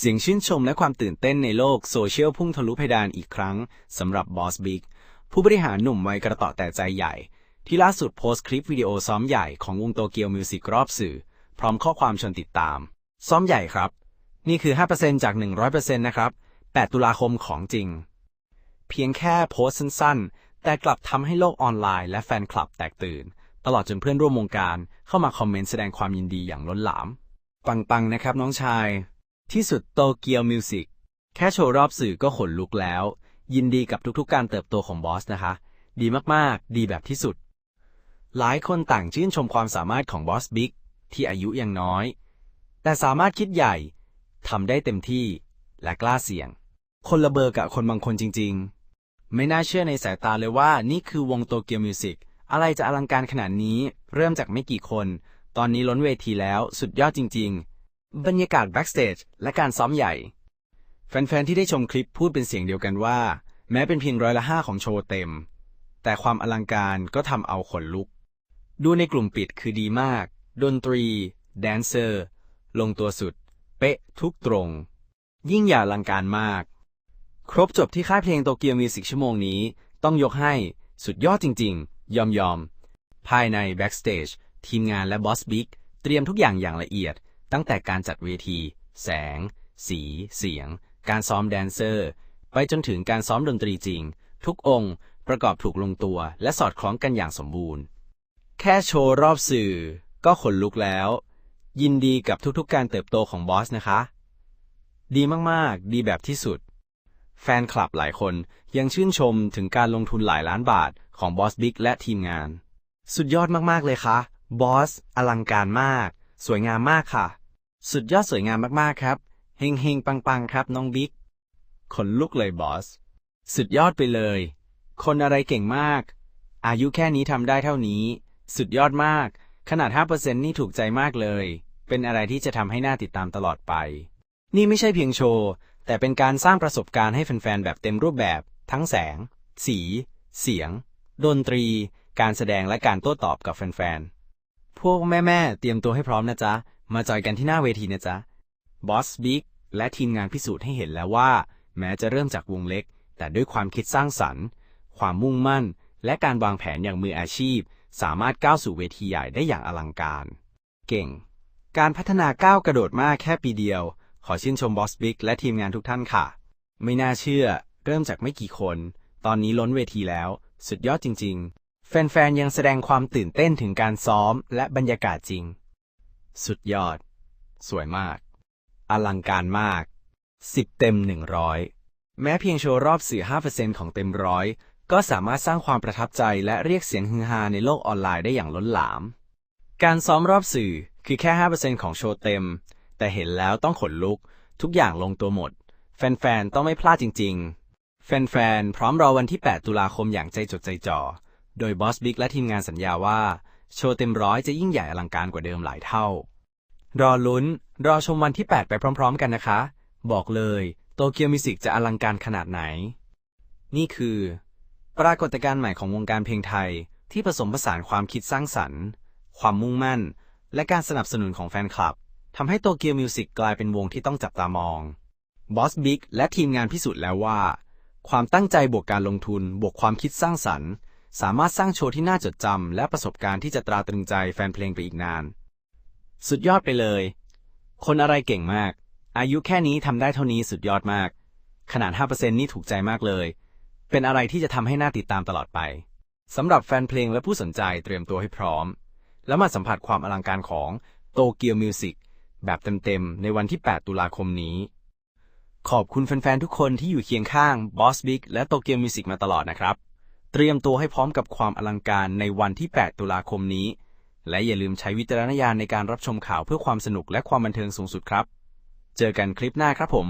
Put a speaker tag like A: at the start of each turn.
A: เสียงชื่นชมและความตื่นเต้นในโลกโซเชียลพุ่งทะลุเพดานอีกครั้งสำหรับบอสบิ๊กผู้บริหารหนุ่มวัยกระต่อแต่ใจใหญ่ ที่ล่าสุดโพสต์คลิปวิดีโอซ้อมใหญ่ของวงโตเกียวมิวสิกรอบสื่อ พร้อมข้อความชวนติดตาม ซ้อมใหญ่ครับ นี่คือ 5%จาก 100%นะครับ 8 ตุลาคมของจริง เพียงแค่โพสต์สั้นๆ แต่กลับทำให้โลกออนไลน์และแฟนคลับแตกตื่น ตลอดจนเพื่อนร่วมวงการเข้ามาคอมเมนต์แสดงความยินดีอย่างล้นหลาม ปังๆนะครับน้องชาย ที่สุดโตเกียวมิวสิกแค่โชว์รอบสื่อก็ขนลุกแล้ว ยินดีกับทุกๆ การเติบโตของบอสนะคะ ดีมากๆ ดีแบบที่สุด หลายคนต่างชื่นชมความสามารถของบอสบิ๊กที่อายุยังน้อย แต่สามารถคิดใหญ่ทำได้เต็มที่และกล้าเสี่ยง คนละเบอร์กับคนบางคนจริง ๆ ไม่น่าเชื่อในสายตาเลยว่านี่คือวงโตเกียวมิวสิกอะไรจะอลังการขนาดนี้ เริ่มจากไม่กี่คน ตอนนี้ล้นเวทีแล้วสุดยอดจริงๆ บรรยากาศแบ็กสเตจและการซ้อมใหญ่ แฟน ๆ ที่ได้ชมคลิปพูดเป็นเสียงเดียวกันว่า แม้เป็นเพียงร้อยละห้าของโชว์เต็ม แต่ความอลังการก็ทำเอาขนลุก ดูในกลุ่มปิดคือดีมาก ดนตรี แดนเซอร์ ลงตัวสุด เป๊ะทุกตรง ยิ่งใหญ่อลังการมาก ครบจบที่ค่ายเพลงโตเกียวมิวสิกชั่วโมงนี้ ต้องยกให้สุดยอดจริง ๆ ยอมยอมภายในแบ็กสเตจทีมงานและบอสบิ๊กเตรียมทุกอย่างอย่างละเอียด ตั้งแต่การจัดเวที แสง สี เสียง การซ้อมแดนเซอร์ ไปจนถึงการซ้อมดนตรีจริง ทุกองค์ประกอบถูกลงตัวและสอดคล้องกันอย่างสมบูรณ์ แค่โชว์รอบสื่อ ก็ขนลุกแล้ว ยินดีกับทุกๆ การเติบโตของบอสนะคะ ดีมากๆ ดีแบบที่สุด แฟนคลับหลายคนยังชื่นชมถึงการลงทุนหลายล้านบาทของบอสบิ๊กและทีมงาน สุดยอดมากๆเลยค่ะบอสอลังการมาก สวยงามมากค่ะ สุดยอดสวยงามมากๆครับ เฮงเฮงปังปังครับน้องบิ๊ก ขนลุกเลยบอส สุดยอดไปเลย คนอะไรเก่งมาก อายุแค่นี้ทำได้เท่านี้ สุดยอดมาก ขนาด 5%นี่ถูกใจมากเลย เป็นอะไรที่จะทำให้น่าติดตามตลอดไป นี่ไม่ใช่เพียงโชว์ แต่เป็นการสร้างประสบการณ์ให้แฟนๆ แบบเต็มรูปแบบ ทั้งแสง สี เสียง ดนตรี การแสดงและการโต้ตอบกับแฟนๆ พวกแม่ๆ เตรียมตัวให้พร้อมนะจ๊ะ มาจอยกันที่หน้าเวทีนะจ๊ะ บอสบิ๊กและทีมงานพิสูจน์ให้เห็นแล้วว่า แม้จะเริ่มจากวงเล็ก แต่ด้วยความคิดสร้างสรรค์ ความมุ่งมั่น และการวางแผนอย่างมืออาชีพ สามารถก้าวสู่เวทีใหญ่ได้อย่างอลังการ เก่ง การพัฒนาก้าวกระโดดมากแค่ปีเดียว ขอชื่นชมบอสบิ๊กและทีมงานทุกท่านค่ะ ไม่น่าเชื่อ เริ่มจากไม่กี่คน ตอนนี้ล้นเวทีแล้ว สุดยอดจริง ๆ แฟนๆ ยังแสดงความตื่นเต้นถึงการซ้อมและบรรยากาศจริง สุดยอด สวยมาก อลังการมาก10เต็ม100แม้เพียงโชว์รอบสื่อ5%ของเต็มร้อยก็สามารถสร้างความประทับใจและเรียกเสียงฮือฮาในโลกออนไลน์ได้อย่างล้นหลาม การซ้อมรอบสื่อคือแค่ 5%ของโชว์เต็ม แต่เห็นแล้วต้องขนลุก ทุกอย่างลงตัวหมด แฟนๆ ต้องไม่พลาดจริง ๆ แฟนๆ พร้อมรอวันที่ 8 ตุลาคมอย่างใจจดใจจ่อ โดยบอสบิ๊กและทีมงานสัญญาว่า โชว์เต็มร้อยจะยิ่งใหญ่อลังการกว่าเดิมหลายเท่า รอลุ้น รอชมวันที่ 8 ไปพร้อม ๆ กันนะคะ บอกเลยโตเกียวมิวสิกจะอลังการขนาดไหน นี่คือ ปรากฏการณ์ใหม่ของวงการเพลงไทยที่ผสมผสานความคิดสร้างสรรค์ ความมุ่งมั่น และการสนับสนุนของแฟนคลับทำให้โตเกียวมิวสิกกลายเป็นวงที่ต้องจับตามองบอสบิ๊กและทีมงานพิสูจน์แล้วว่า ความตั้งใจบวกการลงทุนบวกความคิดสร้างสรรค์ สามารถสร้างโชว์ที่น่าจดจำและประสบการณ์ที่จะตราตรึงใจแฟนเพลงไปอีกนาน สุดยอดไปเลย คนอะไรเก่งมาก อายุแค่นี้ทำได้เท่านี้สุดยอดมาก ขนาด 5%นี่ถูกใจมากเลย เป็นอะไรที่จะทำให้หน่าติดตามตลอดไปสำหรับแฟนเพลงและผู้สนใจเตรียมตัวให้พร้อม แล้วมาสัมผัสความอลังการของโตเกียวมิวสิกแบบเต็มๆ ในวันที่ 8 ตุลาคมนี้ ขอบคุณแฟนๆ ทุกคนที่อยู่เคียงข้าง Boss Big และโตเกียวมิวสิกมาตลอดนะครับ เตรียมตัวให้พร้อมกับความอลังการในวันที่ 8 ตุลาคมนี้ และอย่าลืมใช้วิจารณญาณในการรับชมข่าวเพื่อความสนุกและความบันเทิงสูงสุดครับ เจอกันคลิปหน้าครับผม